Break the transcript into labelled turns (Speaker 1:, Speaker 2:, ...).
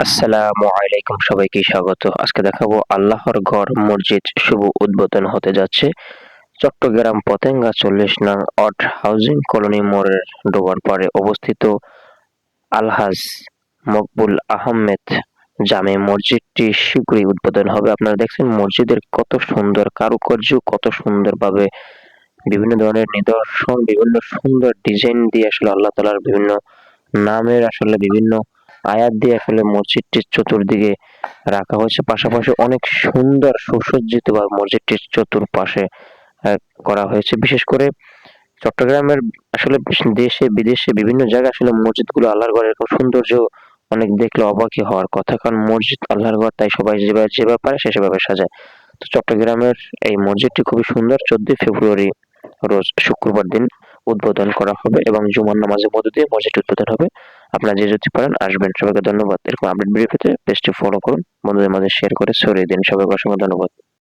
Speaker 1: আসসালামু আলাইকুম, সবাইকে স্বাগত। আজকে দেখাবো আল্লাহর ঘর, মসজিদ শুভ উদ্বোধন হতে যাচ্ছে। চট্টগ্রাম পতেঙ্গা চল্লিশ নং অট হাউজিং কলোনি মোড়ের ডোবার পাড়ে অবস্থিত আলহাজ মকবুল আহমেদ জামে মসজিদটি শীঘ্রই উদ্বোধন হবে। আপনারা দেখছেন মসজিদের কত সুন্দর কারুকার্য, কত সুন্দরভাবে বিভিন্ন ধরনের নিদর্শন, বিভিন্ন সুন্দর ডিজাইন দিয়ে আসলে আল্লাহ তালার বিভিন্ন নামের আসলে বিভিন্ন আয়াত দিয়ে আসলে মসজিদটির চতুর্দিকে রাখা হয়েছে। পাশাপাশি অনেক সুন্দর সুসজ্জিত বা মসজিদটির চতুর্পাশে করা হয়েছে। বিশেষ করে চট্টগ্রামের আসলে দেশে, বিদেশে বিভিন্ন জায়গায় আসলে মসজিদগুলো আল্লাহর ঘর এরকম সৌন্দর্য অনেক দেখলে অবাকই হওয়ার কথা। কারণ মসজিদ আল্লাহর ঘর, তাই সবাই যেভাবে যেভাবে পারে সে সেভাবে সাজায়। তো চট্টগ্রামের এই মসজিদটি খুবই সুন্দর। চোদ্দই ফেব্রুয়ারি রোজ শুক্রবার দিন উদ্বোধন করা হবে এবং জুমার নামাজের মধ্য দিয়ে মসজিদ উদ্বোধন হবে। আপনারা যে যদি পারেন আসবেন। সবাইকে ধন্যবাদ। এরকম আপডেট ভিডিও পেতে পেজটি ফলো করুন। বন্ধুদের মাঝে শেয়ার করে ছড়িয়ে দিন। সবাইকে অসংখ্য ধন্যবাদ।